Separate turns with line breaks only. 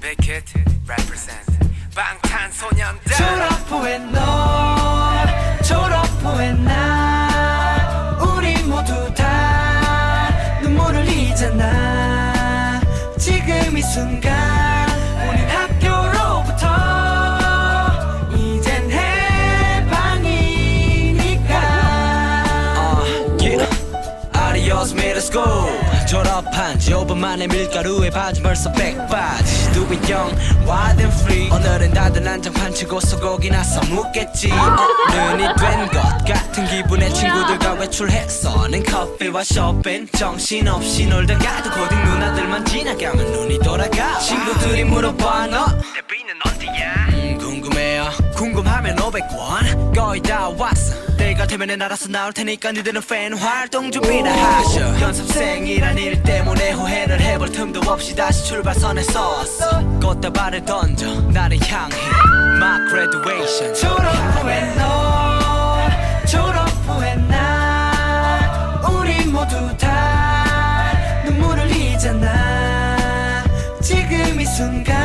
Big Hit represent. 방탄소년단.
졸업 후에 너 졸업 후에 나 우리 모두 다 눈물을 흘리잖아. 지금 이 순간 우린 학교로부터 이젠 해방이니까.
yeah. Adios middle school. 졸업한 지 5분 만에 밀가루에 바지 벌써 백바지 It young, wild and free. 오늘은 다들 난장판 치고 소고기나 써먹겠지. 어른이 된 것 같은 기분에 친구들과 외출했어 는 커피와 쇼핑. 정신없이 놀다 가도 고딩 누나들만 지나가면 눈이 돌아가. 친구들이 물어봐 너?
데뷔는 언제야?
음, 궁금해요. 궁금하면 500원. 거의 다 왔어 때가 되면 알아서 나올 테니까 니들은 팬 활동 준비나 하셔. 연습생이란 일 때문에 후회를 해볼 틈도 없이 다시 출발선에 섰어. 꽃다발을 던져 나를 향해. My graduation.
졸업 후에 너 졸업 후에 나. 우리 모두 다 눈물을 흘리잖아. 지금 이 순간